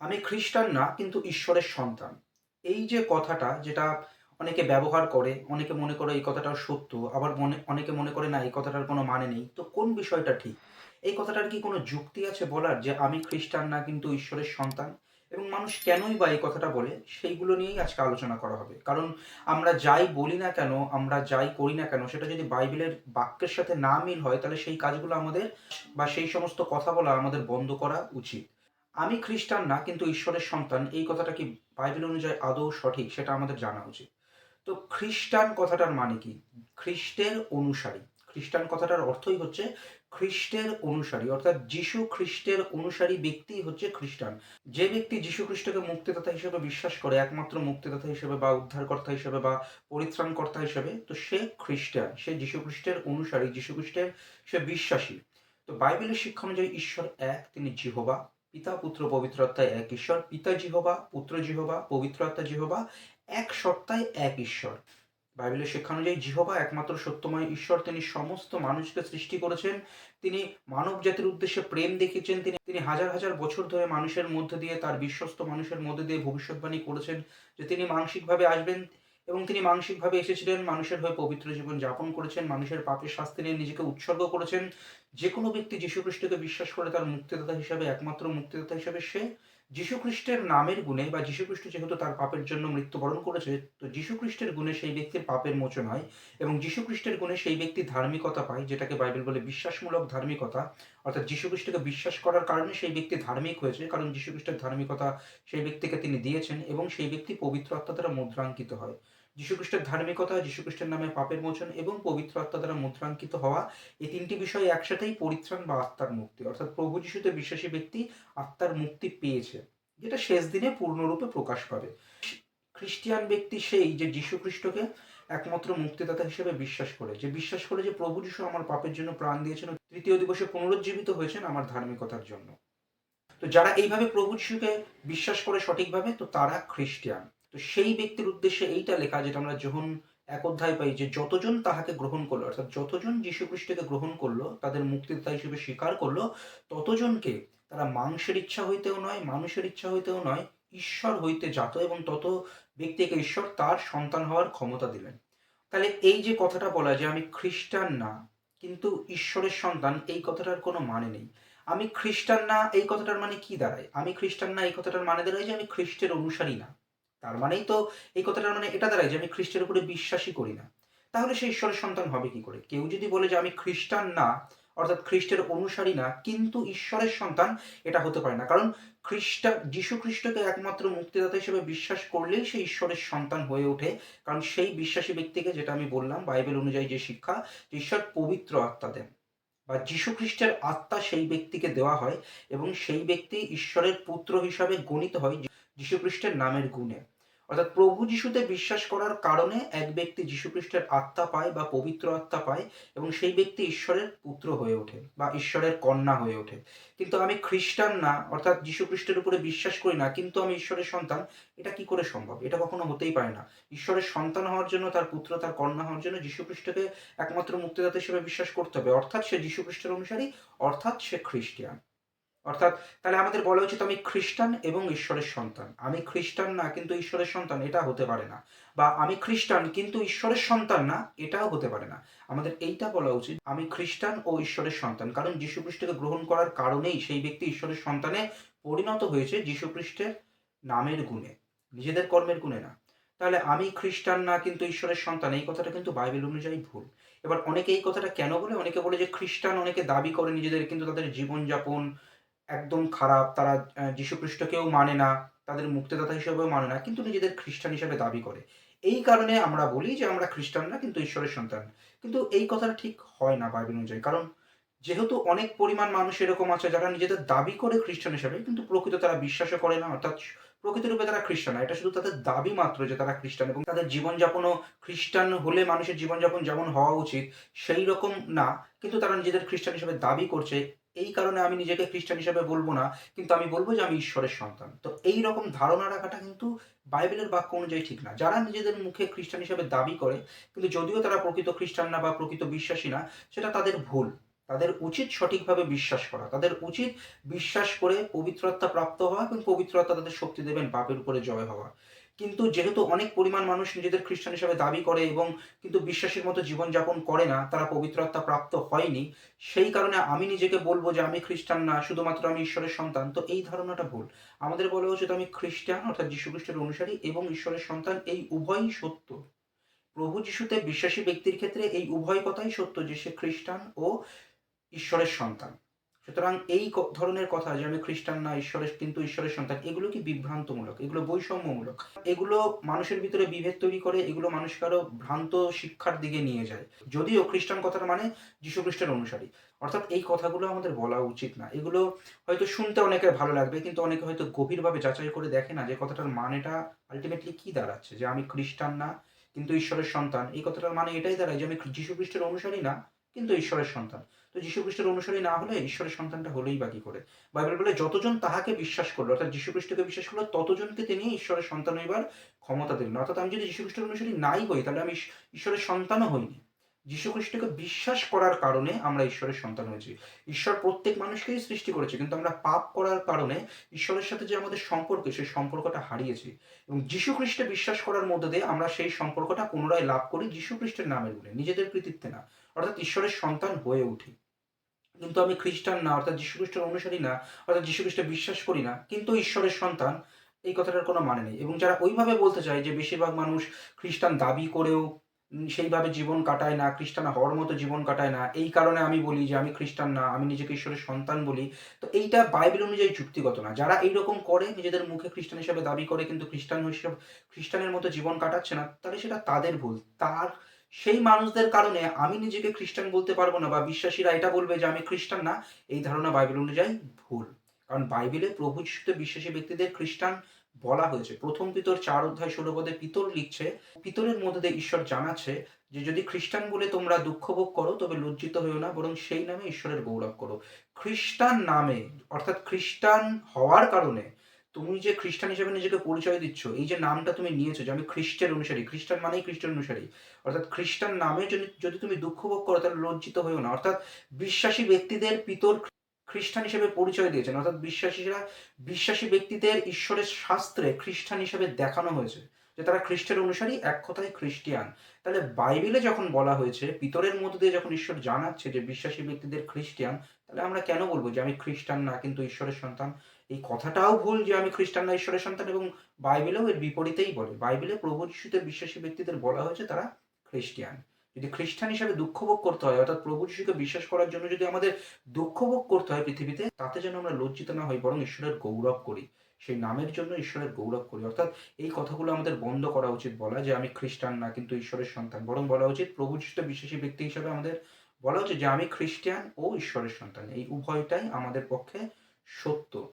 আমি খ্রিস্টান না, কিন্তু ঈশ্বরের সন্তান। এই যে কথাটা, যেটা অনেকে ব্যবহার করে, অনেকে মনে করে এই কথাটা সত্য, আবার মনে, অনেকে মনে করে না, এই কথাটার কোনো মানে নেই। তো কোন বিষয়টা ঠিক? এই কথাটার কি কোনো যুক্তি আছে বলার, যে আমি খ্রিস্টান না, কিন্তু ঈশ্বরের সন্তান? এবং মানুষ কেনই বা এই কথাটা বলে? সেইগুলো নিয়েই আজকে আলোচনা করা হবে। কারণ আমরা যাই বলি না কেন, আমরা যাই করি না কেন, সেটা যদি বাইবেলের বাক্যের সাথে না মিল হয়, তাহলে সেই কাজগুলো আমাদের বা সেই সমস্ত কথা বলা আমাদের বন্ধ করা উচিত। আমি খ্রিস্টান না, কিন্তু ঈশ্বরের সন্তান, এই কথাটা কি বাইবেল অনুযায়ী আদৌ সঠিক? সেটা আমাদের জানা উচিত। তো খ্রিস্টান কথাটার মানে কি? খ্রিস্টের অনুসারী। খ্রিস্টান কথাটার অর্থই হচ্ছে খ্রিস্টের অনুসারী। অর্থাৎ যিশু খ্রিস্টের অনুসারী ব্যক্তি হচ্ছে খ্রিস্টান। যে ব্যক্তি যিশু খ্রিস্টকে মুক্তিদাতা হিসেবে বিশ্বাস করে, একমাত্র মুক্তিদাতা হিসেবে বা উদ্ধারকর্তা হিসেবে বা পরিত্রাণকর্তা হিসেবে, তো সে খ্রিস্টান। সে যিশু খ্রিস্টের অনুসারী, যিশু খ্রিস্টের সে বিশ্বাসী। তো বাইবেলের শিক্ষা অনুযায়ী ঈশ্বর এক, তিনি জিহোবা পিতা, পুত্র পবিত্র আত্মায় এক ঈশ্বর, পিতা জিহোবা, পুত্র জিহোবা পবিত্র আত্মা জিহোবা, এক সত্তায় এক ঈশ্বর। বাইবেলের শিক্ষা অনুযায়ী জিহোবা একমাত্র সত্যময় ঈশ্বর। তিনি সমস্ত মানুষকে সৃষ্টি করেছেন। তিনি মানব জাতির উদ্দেশ্যে প্রেম দেখিয়েছেন। তিনি তিনি হাজার হাজার বছর ধরে মানুষের মধ্যে দিয়ে, তার বিশ্বস্ত মানুষের মধ্যে দিয়ে ভবিষ্যৎবাণী করেছেন যে তিনি মানসিকভাবে আসবেন। এবং তিনি মানসিকভাবে এসেছিলেন, মানুষের হয়ে পবিত্র জীবন যাপন করেছেন, মানুষের পাপের শাস্তি নিয়ে নিজেকে উৎসর্গ করেছেন। যে কোনো ব্যক্তি যীশুখ্রিস্টকে বিশ্বাস করে তার মুক্তিদাতা হিসাবে, একমাত্র মুক্তিদাতা হিসাবে সে যীশুখ্রিস্টের নামের গুণে বা যীশুখ্রিস্ট যেহেতু তার পাপের জন্য মৃত্যুবরণ করেছে, তো যীশুখ্রিস্টের গুণে সেই ব্যক্তির পাপের মোচন হয় এবং যীশুখ্রিস্টের গুণে সেই ব্যক্তি ধার্মিকতা পায়, যেটাকে বাইবেল বলে বিশ্বাসমূলক ধার্মিকতা। অর্থাৎ যীশুখ্রিস্টকে বিশ্বাস করার কারণে সেই ব্যক্তি ধার্মিক হয়েছে, কারণ যীশুখ্রিস্টের ধার্মিকতা সেই ব্যক্তিকে তিনি দিয়েছেন এবং সেই ব্যক্তি পবিত্র আত্মা দ্বারা মুদ্রাঙ্কিত হয়। যীশুখ্রিস্টের ধার্মিকতা, যীশুখ্রিস্টের নামে পাপের মোচন এবং পবিত্র আত্মা দ্বারা মুদ্রাঙ্কিত হওয়া এই তিনটি বিষয় একসাথেই পরিত্রাণ বা আত্মার মুক্তি। অর্থাৎ প্রভু যিশুতে বিশ্বাসী ব্যক্তি আত্মার মুক্তি পেয়েছে, যেটা শেষ দিনে পূর্ণরূপে প্রকাশ পাবে। খ্রিস্টিয়ান ব্যক্তি সেই যে যীশু খ্রিস্টকে একমাত্র মুক্তিদাতা হিসেবে বিশ্বাস করে, যে বিশ্বাস করে যে প্রভু যিশু আমার পাপের জন্য প্রাণ দিয়েছেন তৃতীয় দিবসে পুনরুজ্জীবিত হয়েছেন আমার ধার্মিকতার জন্য। তো যারা এইভাবে প্রভু যিশুকে বিশ্বাস করে সঠিকভাবে, তো তারা খ্রিস্টিয়ান। তো সেই ব্যক্তির উদ্দেশ্যে এইটা লেখা যেটা আমরা যখন এক অধ্যায় পাই যে যতজন তাহাকে গ্রহণ করল, অর্থাৎ যতজন যীশু খ্রিস্টকে গ্রহণ করল, তাদের মুক্তিদাতা হিসেবে স্বীকার করল, ততজনকে তারা মাংসের ইচ্ছা হইতেও নয়, মানুষের ইচ্ছা হইতেও নয়, ঈশ্বর হইতে জাত এবং তত ব্যক্তিকে ঈশ্বর তার সন্তান হওয়ার ক্ষমতা দিলেন। তাহলে এই যে কথাটা বলা যে আমি খ্রিস্টান না, কিন্তু ঈশ্বরের সন্তান, এই কথাটার কোনো মানে নেই। আমি খ্রিস্টান না, এই কথাটার মানে কি দাঁড়ায়? আমি খ্রিস্টান না, এই কথাটার মানে দাঁড়ায় যে আমি খ্রিস্টের অনুসারী না। তার মানেই তো এই কথাটার মানে এটা দাঁড়ায় যে আমি খ্রিস্টের উপরে বিশ্বাসই করি না। তাহলে সে ঈশ্বরের সন্তান হবে কি করে? কেউ যদি বলে যে আমি খ্রিস্টান না, অর্থাৎ খ্রিস্টের অনুসারী না, কিন্তু ঈশ্বরের সন্তান, এটা হতে পারে না। কারণ খ্রিস্টা, যীশু খ্রিস্টকে একমাত্র মুক্তিদাতা হিসেবে বিশ্বাস করলেই সে ঈশ্বরের সন্তান হয়ে ওঠে। কারণ সেই বিশ্বাসী ব্যক্তিকে যেটা আমি বললাম, বাইবেল অনুযায়ী যে শিক্ষা, যে ঈশ্বর পবিত্র আত্মা দেন। বা যীশু খ্রিস্টের আত্মা সেই ব্যক্তিকে দেওয়া হয় এবং সেই ব্যক্তি ঈশ্বরের পুত্র হিসাবে গণিত হয়। যীশু খ্রিস্টের নামের গুণে। অর্থাৎ প্রভু যিশুতে বিশ্বাস করার কারণে এক ব্যক্তি যীশু খ্রিস্টের আত্মা পায় বা পবিত্র আত্মা পায় এবং সেই ব্যক্তি ঈশ্বরের পুত্র হয়ে ওঠে বা ঈশ্বরের কন্যা হয়ে ওঠে। কিন্তু আমি খ্রিস্টান না, অর্থাৎ যীশু খ্রিস্টের উপরে বিশ্বাস করি না, কিন্তু আমি ঈশ্বরের সন্তান, এটা কি করে সম্ভব? এটা কখনো হতেই পারে না। ঈশ্বরের সন্তান হওয়ার জন্য, তার পুত্র, তার কন্যা হওয়ার জন্য যীশু খ্রিস্টকে একমাত্র মুক্তিদাতা হিসেবে বিশ্বাস করতে হবে। অর্থাৎ সে যীশু খ্রিস্টের অনুসারী, অর্থাৎ সে খ্রিস্টিয়ান। অর্থাৎ, তাহলে আমাদের বলা উচিত আমি খ্রিস্টান এবং ঈশ্বরের সন্তান। আমি খ্রিস্টান না, কিন্তু ঈশ্বরের সন্তান, এটা হতে পারে না। বা আমি খ্রিস্টান, কিন্তু ঈশ্বরের সন্তান না, এটাও হতে পারে না। আমাদের এইটা বলা উচিত, আমি খ্রিস্টান ও ঈশ্বরের সন্তান। কারণ যীশু খ্রিস্টকে গ্রহণ করার কারণেই সেই ব্যক্তি ঈশ্বরের সন্তানে পরিণত হয়েছে যীশু খ্রিস্টের নামের গুণে, নিজেদের কর্মের গুণে না। তাহলে আমি খ্রিস্টান না, কিন্তু ঈশ্বরের সন্তান, এই কথাটা কিন্তু বাইবেল অনুযায়ী ভুল। এবার অনেকে এই কথাটা কেন বলে? অনেকে বলে যে খ্রিস্টান অনেকে দাবি করে নিজেদের, কিন্তু তাদের জীবনযাপন একদম খারাপ, তারা যীশু খ্রিস্টকেও মানে না, তাদের মুক্তিদাতা হিসেবেও মানে না, কিন্তু নিজেদের খ্রিস্টান হিসেবে দাবি করে। এই কারণে আমরা বলি যে আমরা খ্রিস্টান না কিন্তু ঈশ্বরের সন্তান। কিন্তু এই কথাটা ঠিক হয় না বাইবেল অনুযায়ী, কারণ যেহেতু অনেক পরিমাণ মানুষ এরকম আছে যারা নিজেদের দাবি করে খ্রিস্টান হিসাবে, কিন্তু প্রকৃত তারা বিশ্বাসও করে না, অর্থাৎ প্রকৃত রূপে তারা খ্রিস্টান এটা শুধু তাদের দাবি মাত্র যে তারা খ্রিস্টান এবং তাদের জীবনযাপনও খ্রিস্টান হলে মানুষের জীবনযাপন যেমন হওয়া উচিত সেই রকম না, কিন্তু তারা নিজেদের খ্রিস্টান হিসেবে দাবি করছে এই কারণে আমি নিজেকে খ্রিস্টান হিসেবে বলব না, কিন্তু আমি বলব যে আমি ঈশ্বরের সন্তান। তো এই রকম ধারণা রাখাটা কিন্তু বাইবেলের বাক্য অনুযায়ী ঠিক না। যারা নিজেদের মুখে খ্রিস্টান হিসেবে দাবি করে, কিন্তু যদিও তারা প্রকৃত খ্রিস্টান না বা প্রকৃত বিশ্বাসী না, সেটা তাদের ভুল। তাদের উচিত সঠিকভাবে বিশ্বাস করা। তাদের উচিত বিশ্বাস করে পবিত্রতা প্রাপ্ত হওয়া এবং পবিত্রতা তাদের শক্তি দেবেন, পাপের উপরে জয় হওয়া। কিন্তু যেহেতু অনেক পরিমাণ মানুষ নিজেদের খ্রিস্টান হিসাবে দাবি করে এবং কিন্তু বিশ্বাসের মতো জীবনযাপন করে না, তারা পবিত্রতা প্রাপ্ত হয়নি, সেই কারণে আমি নিজেকে বলব যে আমি খ্রিস্টান না, শুধুমাত্র আমি ঈশ্বরের সন্তান। তো এই ধারণাটা ভুল। আমাদের বলা উচিত আমি খ্রিস্টান, অর্থাৎ যীশু খ্রিস্টের অনুসারী এবং ঈশ্বরের সন্তান, এই উভয়ই সত্য। প্রভু যিশুতে বিশ্বাসী ব্যক্তির ক্ষেত্রে এই উভয় কথাই সত্য যে সে খ্রিস্টান ও ঈশ্বরের সন্তান। সুতরাং এই ধরনের কথা যে আমি খ্রিস্টান না, ঈশ্বরের কিন্তু ঈশ্বরের সন্তান, এগুলো কি বিভ্রান্তমূলক? এগুলো বৈষম্যমূলক? এগুলো মানুষের ভিতরে বিভেদ তৈরি করে, এগুলো মানুষকে আরও ভ্রান্ত শিক্ষার দিকে নিয়ে যায়। যদিও খ্রিস্টান কথার মানে যীশু খ্রিস্টের অনুসারী। অর্থাৎ এই কথাগুলো আমাদের বলা উচিত না। এগুলো হয়তো শুনতে অনেকের ভালো লাগবে, কিন্তু অনেকে হয়তো গভীরভাবে যাচাই করে দেখে না যে কথাটার মানেটা আলটিমেটলি কি দাঁড়াচ্ছে, যে আমি খ্রিস্টান না, কিন্তু ঈশ্বরের সন্তান। এই কথাটার মানে এটাই দাঁড়ায় যে আমি যীশু খ্রিস্টের অনুসারী না, কিন্তু ঈশ্বরের সন্তান। তো যীশু খ্রিস্টের অনুসারী না হলে ঈশ্বরের সন্তানটা হলেই বাকি করে? বাইবেল বলে যতজন তাহাকে বিশ্বাস করল, অর্থাৎ যীশু খ্রিস্টকে বিশ্বাস করল, ততজনকে তিনি ঈশ্বরের সন্তান হইবার ক্ষমতা দিলেন। অর্থাৎ আমি যদি যীশু খ্রিস্টের অনুসারী নাই হই, তাহলে আমি ঈশ্বরের সন্তানও হইনি। যীশু খ্রিস্টকে বিশ্বাস করার কারণে আমরা ঈশ্বরের সন্তান হয়েছি। ঈশ্বর প্রত্যেক মানুষকেই সৃষ্টি করেছে, কিন্তু আমরা পাপ করার কারণে ঈশ্বরের সাথে যে আমাদের সম্পর্ক, সেই সম্পর্কটা হারিয়েছি। এবং যীশু খ্রিস্টে বিশ্বাস করার মধ্যে দিয়ে আমরা সেই সম্পর্কটা পুনরায় লাভ করি যীশু খ্রিস্টের নামে বলে নিজেদের কৃতিত্বে না। অর্থাৎ ঈশ্বরের সন্তান হয়ে উঠি। কিন্তু আমি খ্রিস্টান না, অর্থাৎ যীশু খ্রিস্টের অনুসারী না, অর্থাৎ যীশু খ্রিস্টে বিশ্বাস করি না, কিন্তু ঈশ্বরের সন্তান, এই কথাটার কোনো মানে নেই। এবং যারা ওইভাবে বলতে চায় যে বেশিরভাগ মানুষ খ্রিস্টান দাবি করেও সেইভাবে জীবন কাটায় না, খ্রিস্টান হওয়ার মতো জীবন কাটায় না, এই কারণে আমি বলি যে আমি খ্রিস্টান না, আমি নিজেকে ঈশ্বরের সন্তান বলি, তো এইটা বাইবেল অনুযায়ী যুক্তিগত না। যারা এইরকম করে, নিজেদের মুখে খ্রিস্টান হিসাবে দাবি করে, কিন্তু খ্রিস্টান হিসেবে, খ্রিস্টানের মতো জীবন কাটাচ্ছে না, তাহলে সেটা তাদের ভুল, তার সেই মানুষদের কারণে আমি নিজেকে খ্রিস্টান বলতে পারব না, বা বিশ্বাসীরা এটা বলবে যে আমি খ্রিস্টান না, এই ধারণা বাইবেল অনুযায়ী ভুল। কারণ বাইবেলে প্রভু যিশুতে বিশ্বাসী ব্যক্তিদের খ্রিস্টান বলা হয়েছে। প্রথম পিতর চার অধ্যায় ষোলো পদে পিতর লিখছে পিতরের মধ্যে দিয়ে ঈশ্বর জানাচ্ছে যে যদি খ্রিস্টান বলে তোমরা দুঃখ ভোগ করো, তবে লজ্জিত হইও না, বরং সেই নামে ঈশ্বরের গৌরব করো। খ্রিস্টান নামে, অর্থাৎ খ্রিস্টান হওয়ার কারণে তুমি যে খ্রিস্টান হিসেবে নিজেকে পরিচয় দিচ্ছ, এই যে নামটা তুমি নিয়েছো যে আমি খ্রিস্টের অনুসারী, খ্রিস্টান মানেই খ্রিস্টান অনুসারী, অর্থাৎ খ্রিস্টান নামে যদি যদি তুমি দুঃখ ভোগ করো তাহলে লজ্জিত হয়েও না। অর্থাৎ বিশ্বাসী ব্যক্তিদের পিতর খ্রিস্টান হিসেবে পরিচয় দিয়েছেন, অর্থাৎ বিশ্বাসীরা, বিশ্বাসী ব্যক্তিদের ঈশ্বরের শাস্ত্রে খ্রিস্টান হিসেবে দেখানো হয়েছে। যে তারা খ্রিস্টের অনুসারী, এক কথায় খ্রিস্টিয়ান। তাহলে বাইবেলে যখন বলা হয়েছে, পিতরের মধ্যে দিয়ে যখন ঈশ্বর জানাচ্ছে যে বিশ্বাসী ব্যক্তিদের খ্রিস্টিয়ান, তাহলে আমরা কেন বলব যে আমি খ্রিস্টান না কিন্তু ঈশ্বরের সন্তান? এই কথাটাও ভুল যে আমি খ্রিস্টান না, ঈশ্বরের সন্তান এবং বাইবেলেও এর বিপরীতেই বলে। বাইবেলে প্রভু যিশুতে বিশ্বাসী ব্যক্তিদের বলা হয়েছে তারা খ্রিস্টিয়ান। যদি খ্রিস্টান হিসাবে দুঃখ ভোগ করতে হয়, অর্থাৎ প্রভু যিশুকে বিশ্বাস করার জন্য যদি আমাদের দুঃখ ভোগ করতে হয় পৃথিবীতে, তাতে যেন আমরা লজ্জিত না হই, বরং ঈশ্বরের গৌরব করি। সেই নামের জন্য ঈশ্বরের গৌরব করি। অর্থাৎ এই কথাগুলো আমাদের বন্ধ করা উচিত বলা যে আমি খ্রিস্টান না, কিন্তু ঈশ্বরের সন্তান। বরং বলা উচিত প্রভু যিশুতে বিশ্বাসী ব্যক্তি হিসাবে আমাদের বলা উচিত যে আমি খ্রিস্টান ও ঈশ্বরের সন্তান। এই উভয়টাই আমাদের পক্ষে সত্য।